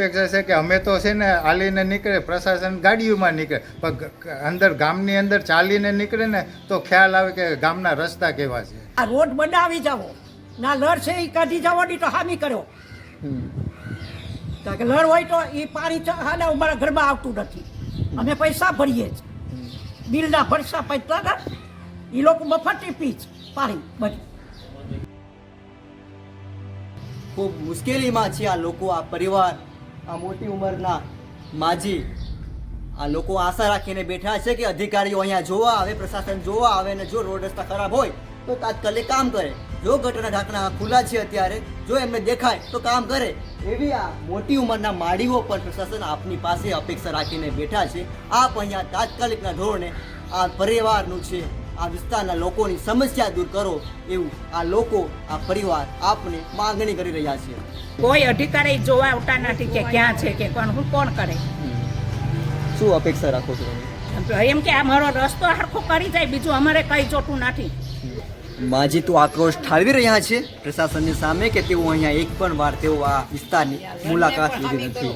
અપેક્ષા છે કે અમે તો છે ને હાલીને નીકળે પ્રશાસન ગાડીઓમાં નીકળે પણ અંદર ગામની અંદર ચાલીને નીકળે ને તો ખ્યાલ આવે કે ગામના રસ્તા કેવા છે. આ રોડ બનાવી જાવો ના લડ છે એ કાઢી જવાની નહીં તો હામી કર્યો. કારણ કે લડ હોય તો એ પાણી હાલે અમારા ઘરમાં આવતું નથી. અમે પૈસા ભરીએ જ. બિલના પૈસા પૈસા ને એ લોકો મફતી પી જ પાણી બધું. ખૂબ મુશ્કેલીમાં છે આ લોકો આ પરિવાર. આ મોટી ઉંમરના માજી. આ લોકો આશા રાખીને બેઠા છે કે અધિકારીઓ અહીંયા જોવા આવે, પ્રશાસન જોવા આવે અને જો રોડ રસ્તા ખરાબ હોય, તો તાત્કાલિક કામ કરે. જો ગટરના ઢાંકણા ખુલ્લા છે અત્યારે, જો એમને દેખાય, તો કામ કરે. એવી આ મોટી ઉંમરના માળીઓ પણ પ્રશાસન આપની પાસે અપેક્ષા રાખીને બેઠા છે. આપ અહીંયા તાત્કાલિકના ધોરણે આ પરિવારનું છે આ વિસ્તારના લોકોની સમસ્યા દૂર કરો એવું આ લોકો આ પરિવાર આપને માંગણી કરી રહ્યા છે. કોઈ અધિકારી જોવા આવતા નથી કે ક્યાં છે કે કોણ હું કોણ કરે? શું અપેક્ષા રાખો છો તમે? એમ કે અમારો રસ્તો હરખો કરી જાય બીજું અમારે કઈ જોતું નથી. માજી તો આક્રોશ ઠાલવી રહ્યા છે. પ્રશાસનની સામે કે તેઓ અહીંયા એક પણ વાર તેઓ આ વિસ્તારની મુલાકાત લીધી નથી.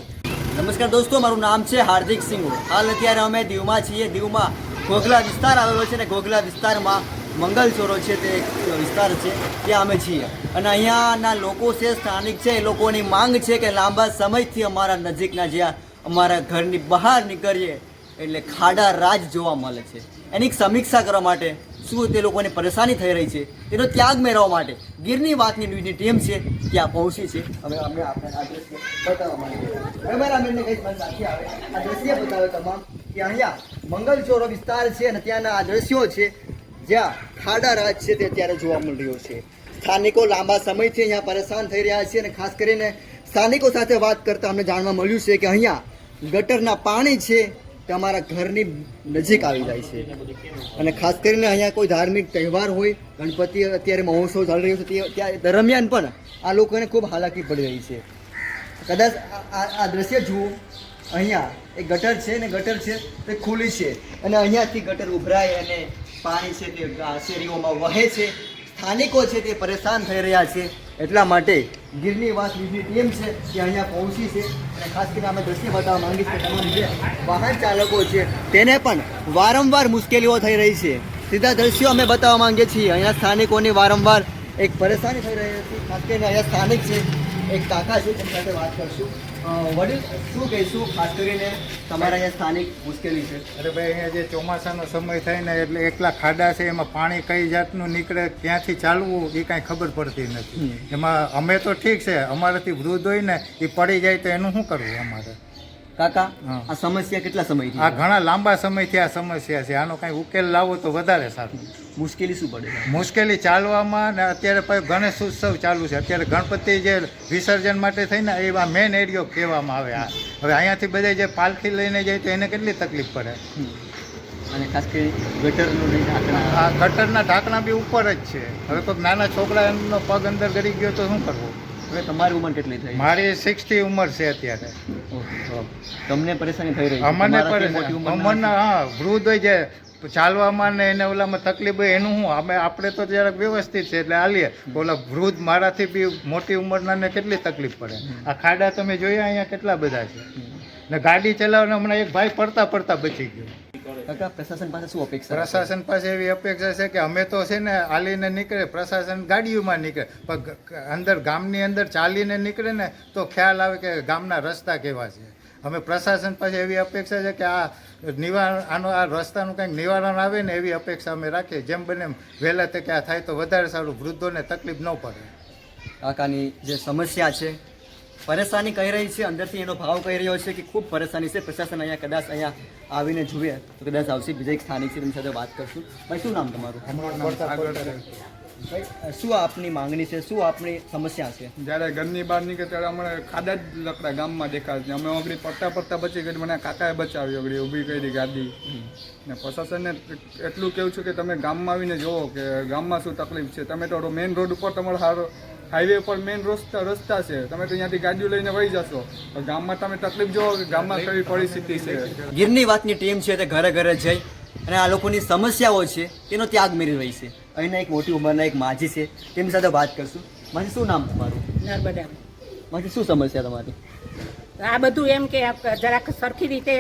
નમસ્કાર દોસ્તો મારું નામ છે હાર્દિક સિંઘ હાલ અત્યારે અમે દીવમાં છીએ. દીવમાં ઘોઘલા વિસ્તાર આવેલો છે ને ગોખલા વિસ્તારમાં મંગલચોરો છે તે એક વિસ્તાર છે, ત્યાં અમે છીએ. અને અહીંયાના લોકો છે, સ્થાનિક છે, એ લોકોની માંગ છે કે લાંબા સમયથી અમારા નજીકના જ્યાં અમારા ઘરની બહાર નીકળીએ, એટલે ખાડા રાજ જોવા મળે છે. એની સમીક્ષા કરવા માટે શું તે લોકોને પરેશાની થઈ રહી છે. તેનો ત્યાગ મેળવવા માટે ગીરની વાતની ન્યૂઝની ટીમ છે, ત્યાં પહોંચી છે. હવે અમે આપણે આ બતાવવા માંગીએ કેમેરામેનને કઈ મને બતાવે તમામ કે અહીંયા મંગલચોરો વિસ્તાર છે અને ત્યાંના આ દ્રશ્યો છે. જ્યાં ખાડા રાજ છે તે અત્યારે જોવા મળી રહ્યો છે. સ્થાનિકો લાંબા સમયથી અહીંયા પરેશાન થઈ રહ્યા છે અને ખાસ કરીને સ્થાનિકો સાથે વાત કરતા અમને જાણવા મળ્યું છે કે અહીંયા ગટરના પાણી છે. તે અમારા ઘરની નજીક આવી જાય છે. અને ખાસ કરીને અહીંયા કોઈ ધાર્મિક તહેવાર હોય, ગણપતિ અત્યારે મહોત્સવ ચાલી રહ્યો છે ત્યાં દરમિયાન પણ આ લોકોને ખૂબ હાલાકી પડી રહી છે. કદાચ આ દ્રશ્ય જુઓ, અહીંયા એ ગટર છે ને ગટર છે તે ખુલ્લી છે. અને અહીંયાથી ગટર ઉભરાય અને પાણી છે તે શેરીઓમાં વહે છે. સ્થાનિકો છે તે પરેશાન થઈ રહ્યા છે એટલા માટે ગીરની ન્યૂઝની ટીમ છે તે અહીંયા પહોંચી છે. અને ખાસ કરીને અમે દ્રશ્ય બતાવવા માંગીએ છીએ તમામ જે વાહન ચાલકો છે, તેને પણ વારંવાર મુશ્કેલીઓ થઈ રહી છે. સીધા દ્રશ્યો અમે બતાવવા માંગીએ છીએ. અહીંયા સ્થાનિકોની વારંવાર એક પરેશાની થઈ રહી હતી. ખાસ કરીને અહીંયા સ્થાનિક છે. એક કાકા છે તેમની સાથે વાત કરશું. વડીલ શું કહીશું? ખાસ કરીને તમારા અહીંયા સ્થાનિક મુશ્કેલી છે. અરે ભાઈ અહીંયા જે ચોમાસાનો સમય થાય ને એટલે એકલા ખાડા છે એમાં પાણી કઈ જાતનું નીકળે ક્યાંથી ચાલવું એ કાંઈ ખબર પડતી નથી. એમાં અમે તો ઠીક છે અમારાથી વૃદ્ધ હોય ને એ પડી જાય તો એનું શું કરવું અમારે? કાકા આ સમસ્યા કેટલા સમયથી આ ઘણા લાંબા સમયથી આ સમસ્યા છે. આનો કાંઈ ઉકેલ લાવો તો વધારે સારું. મુશ્કેલી શું પડે? મુશ્કેલી ચાલવામાં ને અત્યારે પછી ગણેશ ઉત્સવ ચાલુ છે. અત્યારે ગણપતિ જે વિસર્જન માટે થઈને એવા મેન એરિયો કહેવામાં આવે. આ હવે અહીંયાથી બધા જે પાલખી લઈને જાય તો એને કેટલી તકલીફ પડે? અને ખાસ કરીને ગટરનું ઢાંકણા. આ ગટરના ઢાંકણા બી ઉપર જ છે. હવે કોઈક નાના છોકરા એમનો પગ અંદર ગળી ગયો તો શું કરવું? હવે તમારી ઉંમર કેટલી થઈ? મારી સિક્સટી ઉંમર છે અત્યારે. તમને પરેશાની થઈ રહી અમને અમને હા વૃદ્ધ હોય છે ચાલવામાં ને એને ઓલામાં તકલીફ હોય એનું શું અમે આપણે તો જરાક વ્યવસ્થિત છે એટલે હાલીએ. ઓલા વૃદ્ધ મારાથી બી મોટી ઉંમરના ને કેટલી તકલીફ પડે? આ ખાડા તમે જોયા અહીંયા કેટલા બધા છે? ને ગાડી ચલાવવાને હમણાં એક ભાઈ પડતા પડતા બચી ગયો. કાકા પ્રશાસન પાસે શું અપેક્ષા પ્રશાસન પાસે એવી અપેક્ષા છે કે અમે તો છે ને હાલીને નીકળે પ્રશાસન ગાડીઓમાં નીકળે. પણ અંદર ગામની અંદર ચાલીને નીકળે ને તો ખ્યાલ આવે કે ગામના રસ્તા કેવા છે. અમે પ્રશાસન પાસે એવી અપેક્ષા છે કે આ નિવારણ આનો આ રસ્તાનું કંઈક નિવારણ આવે ને એવી અપેક્ષા અમે રાખીએ. જેમ બને વહેલા તકે આ થાય તો વધારે સારું વૃદ્ધોને તકલીફ ન પડે. કાકાની જે સમસ્યા છે પરેશાની કહી રહી છે, અંદરથી એનો ભાવ કહી રહ્યો છે કે ખૂબ પરેશાની છે. પ્રશાસન અહીંયા કદાચ અહીંયા આવીને જુએ તો કદાચ આવશે. બીજા એક સ્થાનિક છે, તેમની સાથે વાત કરશું. ભાઈ, શું નામ તમારું? ભાઈ, શું આપની માંગણી છે? શું આપની સમસ્યા છે? જ્યારે ઘરની બહાર નીકળે ત્યારે અમારે ખાડા જ લકડા ગામમાં દેખાય અમે ઓગળી પડતા પડતા બચી ગઈ મને કાકાએ બચાવી ઓગળી, ઊભી કરી ગાડી. ને પ્રશાસનને એટલું કહેવું છું કે તમે ગામમાં આવીને જુઓ કે ગામમાં શું તકલીફ છે. તમે તો મેઇન રોડ ઉપર તમારો હારો હાઈવે પર મેઇન રસ્તા રસ્તા છે. તમે તો ત્યાંથી ગાડીઓ લઈને વહી જશો. પણ ગામમાં તમે તકલીફ જોવો કે ગામમાં કઈ પરિસ્થિતિ છે? ગીરની વાતની ટીમ છે તે ઘરે ઘરે જઈ અને આ લોકોની સમસ્યાઓ છે તેનો ત્યાગ મેળવી રહી છે. અહીંના એક મોટી ઉંમરના એક માજી છે. તેમની સાથે વાત કરશું. માજી શું નામ તમારું? નર્મદા. માજી શું સમસ્યા તમારી? આ બધું એમ કે જરાક સરખી રીતે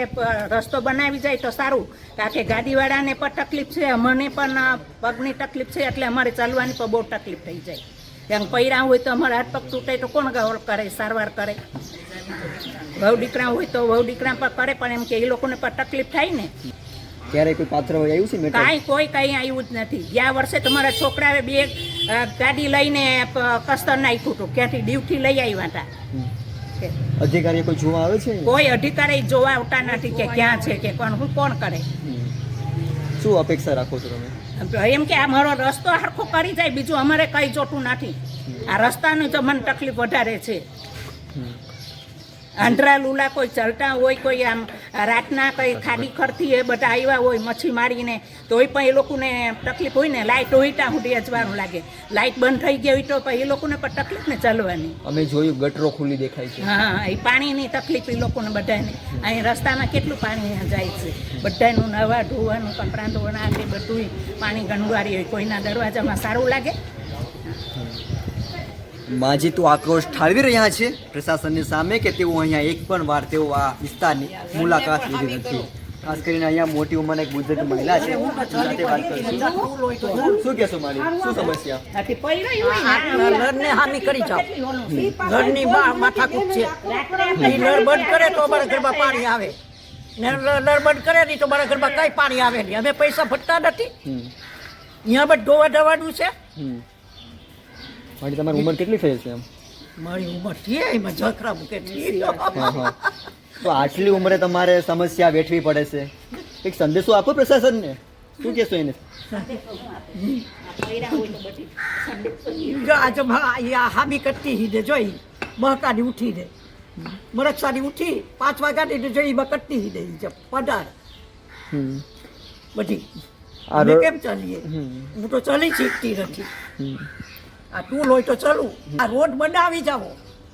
રસ્તો બનાવી જાય તો સારું. કારણ કે ગાડીવાળાને પણ તકલીફ છે અમને પણ પગની તકલીફ છે એટલે અમારે ચાલવાની પણ બહુ તકલીફ થઈ જાય. કેમ પૈરા હોય તો અમારા હાથ પગ તૂટે તો કોણ ગૌર કરે સારવાર કરે? વહુ દીકરા હોય તો વહુ દીકરા પણ કરે પણ એમ કે એ લોકોને પણ તકલીફ થાય ને. ક્યારે કોઈ પાત્ર આવ્યું છે કાંઈ કોઈ કાંઈ આવ્યું જ નથી. ગયા વર્ષે તમારા છોકરાએ બે ગાડી લઈને કસ્તર નાખ્યું હતું. ક્યાંથી દીવથી લઈ આવ્યા હતા. અધિકારી કોઈ જોવા આવે છે? કોઈ અધિકારી જોવા આવતા નથી કે ક્યાં છે કે કોણ હું કોણ કરે. શું અપેક્ષા રાખો છો તમે? એમ કે આ મારો રસ્તો હરખો કરી જાય, બીજું અમારે કંઈ જોતું નથી. આ રસ્તાની તો મને તકલીફ વધારે છે. આંધ્રા લુલા કોઈ ચલતા હોય કોઈ આમ રાતના કંઈ ખાડી ખરતી એ બધા આવ્યા હોય મચ્છી મારીને તોય પણ એ લોકોને તકલીફ હોય ને લાઇટ હોય ત્યાં સુધી અજવાનું લાગે. લાઇટ બંધ થઈ ગઈ હોય તો પણ એ લોકોને પણ તકલીફ ને ચાલવાની. અમે જોયું ગટરો ખુલ્લી દેખાય છે. હા એ પાણીની તકલીફ એ લોકોને બધાને. અહીં રસ્તામાં કેટલું પાણી જાય છે. બધાનું નવા ધોવાનું કપડાં ધોવાના બધું પાણી ગણવારી હોય કોઈના દરવાજામાં સારું લાગે? માજી તો આક્રોશ ઠાળવી રહ્યા છે. પ્રશાસનની સામે કે તેઓ અહીંયા એક પણ વાર તેઓ આ વિસ્તારની મુલાકાત લીધી નથી. ખાસ કરીને અહીંયા મોટી ઉંમરના એક બુદ્ધિક મહિલા છે. સાથે વાત કરીશું. શું કહેશો મારી શું સમસ્યા? લડને હામી કરી જાઓ. ઘરની માથાકૂટ છે. નળ બંધ કરે તો અમારા ઘરમાં પાણી આવે. નળ બંધ કરે નહીં તો મારા ઘરમાં કઈ પાણી આવે નહીં. અમે પૈસા ભરતા નથી. અહીંયા બધું ધોવા ધવાનું છે મારી તમારી ઉંમર કેટલી થઈ છે એમ? મારી ઉંમર છે એમાં જખરા મૂકે તો આટલી ઉંમરે તમારે સમસ્યા વેઠવી પડે છે. એક સંદેશો આપો પ્રશાસનને. શું કહેશો એને? જો આજે હામી કરતી હીને જોઈ મહકાની ઉઠી દે મરક્ષાની ઉઠી પાંચ વાગ્યાની ને જોઈ એમાં કરતી હીને જે પધાર. બધી. કેમ ચાલીએ? હું તો ચાલી શીખતી નથી. આ ટૂલ હોય તો ચાલુ. આ રોડ બનાવી જાવો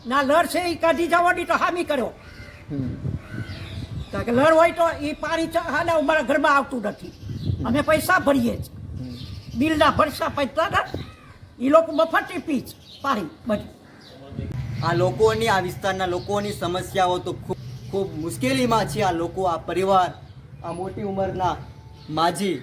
ના લડ છે એ કાઢી જવાની તો હામી કર્યો. કે લડ હોય તો એ પાણી હાલે અમારા ઘરમાં આવતું નથી. અમે પૈસા ભરીએ જ. બિલના ભરસા પૈસા એ લોકો મફતી પી પાણી બધું. આ લોકોની, આ વિસ્તારના લોકોની સમસ્યાઓ તો ખૂબ ખૂબ મુશ્કેલીમાં છે આ લોકો, આ પરિવાર, આ મોટી ઉંમરના માજી.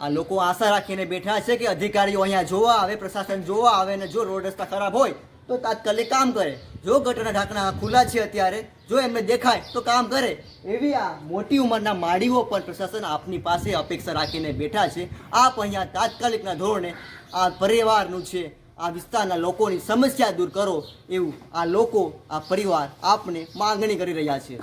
આ લોકો આશા રાખીને બેઠા છે કે અધિકારીઓ અહીંયા જોવા આવે, પ્રશાસન જોવા આવે ને જો રોડ રસ્તા ખરાબ હોય, તો તાત્કાલિક કામ કરે. જો ગટરના ઢાંકણા ખુલ્લા છે અત્યારે, જો એમને દેખાય, તો કામ કરે. એવી આ મોટી ઉંમરના માડીઓ પણ પ્રશાસન આપની પાસે અપેક્ષા રાખીને બેઠા છે. આપ અહીંયા તાત્કાલિકના ધોરણે આ પરિવારનું છે, આ વિસ્તારના લોકોની સમસ્યા દૂર કરો એવું આ લોકો, આ પરિવાર આપને માંગણી કરી રહ્યા છે.